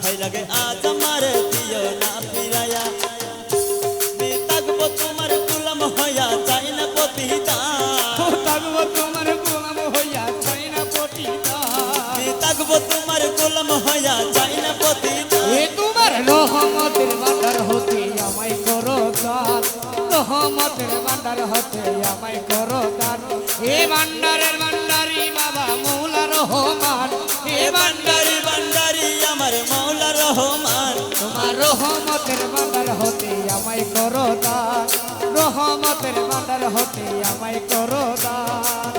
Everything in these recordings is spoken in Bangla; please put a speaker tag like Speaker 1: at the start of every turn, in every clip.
Speaker 1: দোহাই লাগে। আজ আমার দিও না ফিরাইয়া। আমি থাকব তোমার গুলাম হইয়া চাই না পতিতা
Speaker 2: থাকব তোমার গোলাম হইয়া চাই না পটিতা
Speaker 1: আমি থাকব তোমার গোলাম হইয়া চাই না পতিতা
Speaker 2: এ তোমার রহমতের ভান্ডার হতে আমায় করো দান। রহমতের ভান্ডার হতে আমায় করো দান। এ ভান্ডারের ভান্ডারি বাবা মৌলা রহমান। এ ভান্ডারি
Speaker 1: রহমান
Speaker 2: তোমার রহমতের ভান্ডার হতে আমায় করো দান রহমতের ভান্ডার হতে আমায় করো দান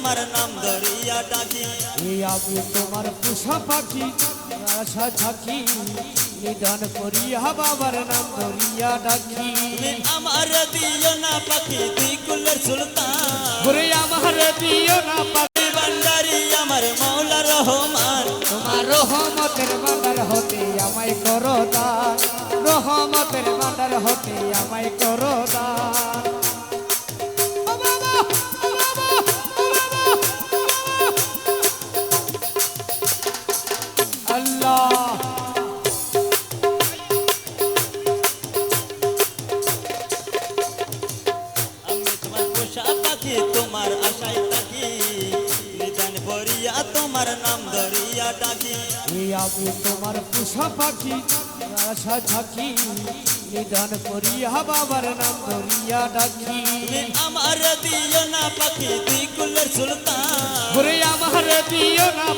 Speaker 1: তোমার নাম ধরিয়া ডাকি।
Speaker 2: এই আমি তোমার পোষা পাখি আশা থাকি। নিদান করিয়া বাবার নাম ধরিয়া ডাকি।
Speaker 1: আমার দিও না পাখি দুই কুলের সুলতান।
Speaker 2: ঘুরে আমার দিও না পাখি।
Speaker 1: ভান্ডারি আমার মৌলা রহমান।
Speaker 2: তোমার রহমতের ভান্ডার হতে আমায় করো দান। রহমতের ভান্ডার হতে আমায় করো দান।
Speaker 1: তোমার নাম ধরিয়া ডাকি।
Speaker 2: এই আমি তোমার পুষা পাখি আশা থাকি। নিদান করিয়া বাবার নাম ধরিয়া ডাকি।
Speaker 1: আমার দিও না পাখি কুলের সুলতান।
Speaker 2: আমার দিও না